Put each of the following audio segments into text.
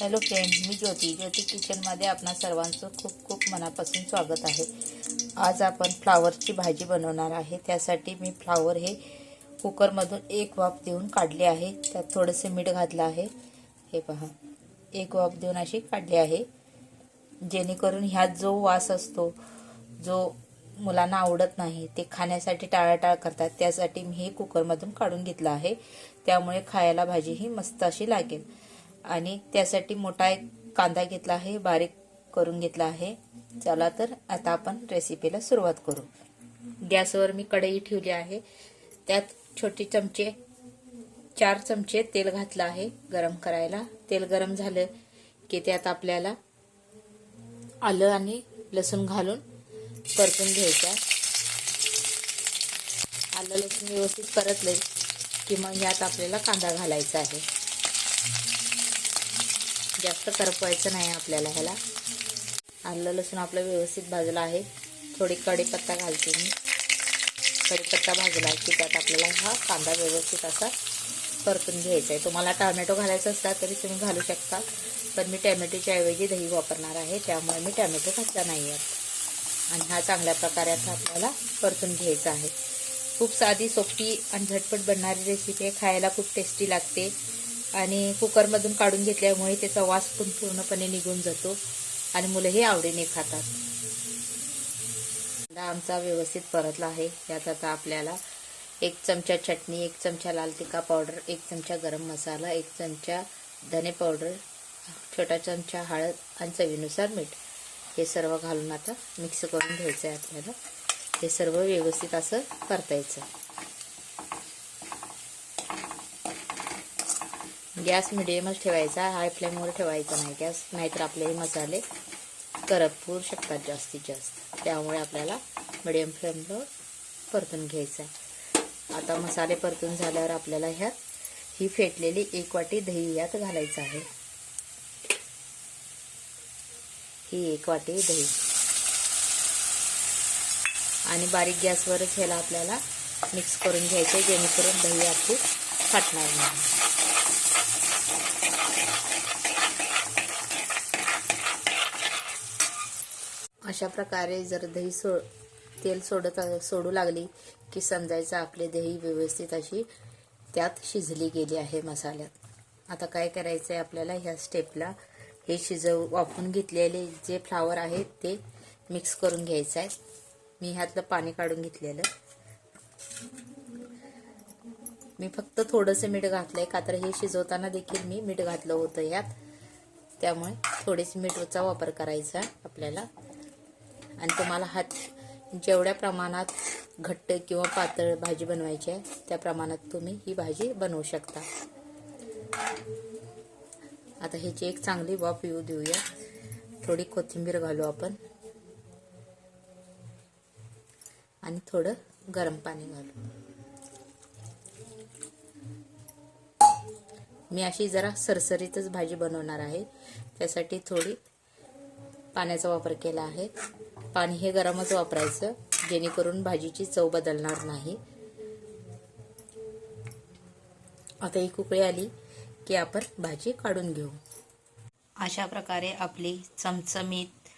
Hello friend मी ज्योती. ज्योती किचनमध्ये आपणा सर्वांचं खूप खूप मनापासून स्वागत आहे. आज आपण फ्लावरची भाजी बनवणार आहे. त्यासाठी मी फ्लावर हे कुकरमधून एक वाफ देऊन काढले आहे. त्यात थोडंसं मीठ घातलं आहे. हे पहा एक वाफ देऊन अशी काढली आहे. जेणेकरून ह्यात जो वास असतो जो मुलांना आवडत नाही ते खाण्यासाठी टाळाटाळ करतात. त्यासाठी मी हे कुकरमधून काढून घेतलं आहे. त्यामुळे खायला भाजी ही मस्त अशी लागेल. आणि त्यासाठी मोठा एक कांदा घेतला आहे बारीक करून घेतला आहे. चला तर आता आपण रेसिपीला सुरुवात करू. गॅसवर मी कढई ठेवली आहे. त्यात छोटे चमचे चार चमचे तेल घातलं आहे गरम करायला. तेल गरम झालं की त्यात आपल्याला आलं आणि लसूण घालून परतून घ्यायचं. आलं लसूण व्यवस्थित परतले की मग यात आपल्याला कांदा घालायचा आहे. जास्त करपवायचं नाही आपल्याला ह्याला. आलं लसूण आपलं व्यवस्थित भाजलं आहे. थोडी कढीपत्ता घालते मी. कढीपत्ता भाजला की त्यात आपल्याला हा कांदा व्यवस्थित असा परतून घ्यायचा आहे. तुम्हाला टॅमॅटो घालायचा असला तरी तुम्ही घालू शकता. पण मी टॅमॅटोच्या ऐवजी दही वापरणार आहे. त्यामुळे मी टॅमॅटो घातला नाही आहे. आणि हा चांगल्या प्रकारे आता आपल्याला परतून घ्यायचा आहे. खूप साधी सोपी आणि झटपट बनणारी रेसिपी आहे. खायला खूप टेस्टी लागते. आणि कुकरमधून काढून घेतल्यामुळे त्याचा वास पण पूर्णपणे निघून जातो आणि मुलं हे आवडीने खातात. कांदा आमचा व्यवस्थित परतला आहे. यात आता आपल्याला एक चमचा चटणी एक चमचा लाल तिखा पावडर एक चमचा गरम मसाला एक चमचा धने पावडर छोटा चमचा हळद आणि चवीनुसार मीठ. हे सर्व घालून आता मिक्स करून घ्यायचं आहे आपल्याला. हे सर्व व्यवस्थित असं परतायचं. गॅस मिडियमच ठेवायचा हाय फ्लेमवर ठेवायचा नाही गॅस नाहीतर आपले हे मसाले करपू शकतात जास्तीत जास्त. त्यामुळे आपल्याला मिडियम फ्लेमवर परतून घ्यायचं आहे आता मसाले परतून झाल्यावर आपल्याला ह्यात ही फेटलेली एक वाटी दही यात घालायचं आहे. ही एक वाटी दही. आणि बारीक गॅसवरच ह्याला आपल्याला मिक्स करून घ्यायचे जेणेकरून दही आपली फाटणार नाही. अशा प्रकारे जर दही सो तेल सोडत सोडू लागली की समजायचं आपले दही व्यवस्थित अशी त्यात शिजली गेली आहे मसाल्यात. आता काय करायचं आहे आपल्याला? ह्या स्टेपला हे शिजव वाफून घेतलेले जे फ्लावर आहेत ते मिक्स करून घ्यायचं आहे मी ह्यातलं पाणी काढून घेतलेलं. मी फक्त थोडंसं मीठ घातलंय. का तर हे शिजवताना देखील मी मीठ घातलं होतं यात. त्यामुळे थोडेच मीठचा वापर करायचा आपल्याला. आणि तुम्हाला हात जेवढ्या प्रमाणात घट्ट किंवा पातळ भाजी बनवायची आहे त्या प्रमाणात तुम्ही ही भाजी बनवू शकता. आता ह्याची एक चांगली वाफ येऊ देऊया. थोडी कोथिंबीर घालू आपण. आणि थोडं गरम पाणी घालू. मी अशी जरा सरसरीतच भाजी बनवणार आहे. त्यासाठी थोडी पाण्याचा वापर केला आहे. पाणी हे गरमच वापरायचं जेणेकरून भाजीची चव बदलणार नाही. आता ही कुकळी आली की आपण भाजी काढून घेऊ. अशा प्रकारे आपली चमचमीत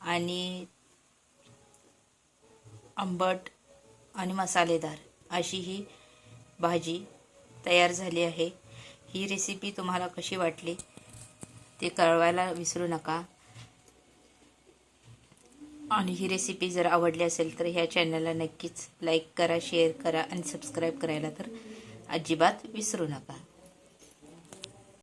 आणि आंबट आणि मसालेदार अशी ही भाजी तयार झाली आहे. ही रेसिपी तुम्हाला कशी वाटली ते कळवायला विसरू नका. आणि ही रेसिपी जर आवडली असेल तर ह्या चॅनलला नक्कीच लाईक करा शेअर करा आणि सबस्क्राईब करायला तर अजिबात विसरू नका.